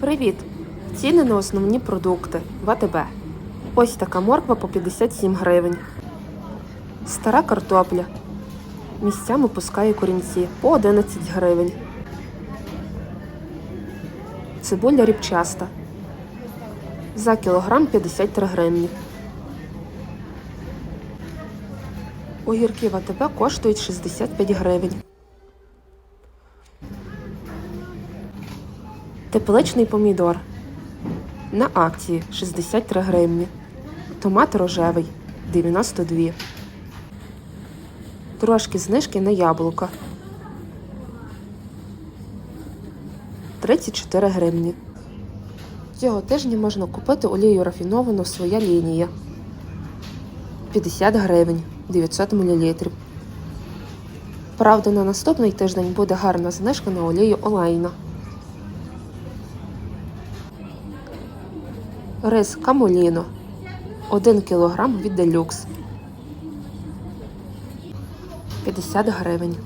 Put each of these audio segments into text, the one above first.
Привіт! Ціни на основні продукти в АТБ. Ось така морква по 57 гривень. Стара картопля. Місцями пускає корінці по 11 гривень. Цибуля рібчаста. За кілограм 53 гривні. Огірки в АТБ коштують 65 гривень. Тепличний помідор. На акції 63 гривні. Томат рожевий 92. Трошки знижки на яблука. 34 гривні. Цього тижня можна купити олію рафіновану своя лінія. 50 гривень 900 мл. Правда, на наступний тиждень буде гарна знижка на олію олейна. Рис камоліно 1 кг від делюкс 50 гривень.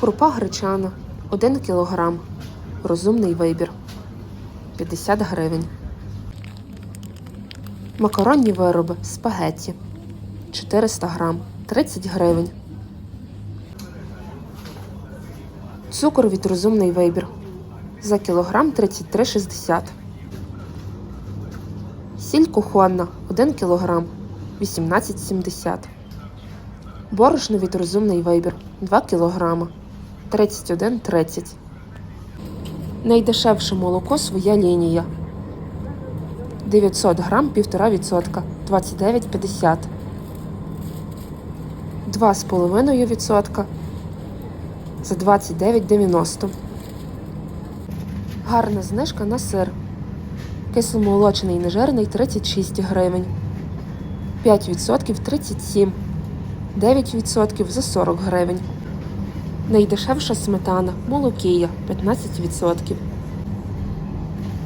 Крупа гречана 1 кг. Розумний вибір 50 гривень. Макаронні вироби спагетті 400 грам 30 гривень. Цукор від розумний вибір за кілограм 33,60. Сіль кухонна 1 кілограм 18,70. Борошно від розумний вибір 2 кілограма 31,30. Найдешевше молоко своя лінія. 900 грам 1,5% 29,50. 2,5% за 29,90. Гарна знижка на сир. Кисломолочний нежирний 36 гривень. 5% 37. 9% за 40 гривень. Найдешевша сметана молокія 15%.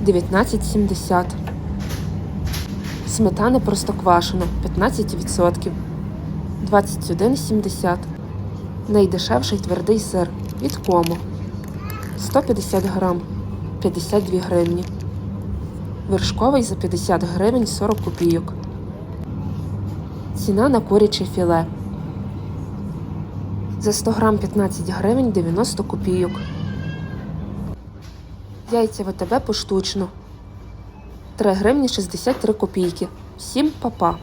19,70. Сметана простоквашина 15%. 21,70. Найдешевший твердий сир від кому 150 грам 52 гривні. Вершковий за 50 гривень 40 копійок. Ціна на куряче філе. За 100 грам 15 гривень 90 копійок. Яйця ВТБ поштучно. 3 гривні 63 копійки. Всім па-па.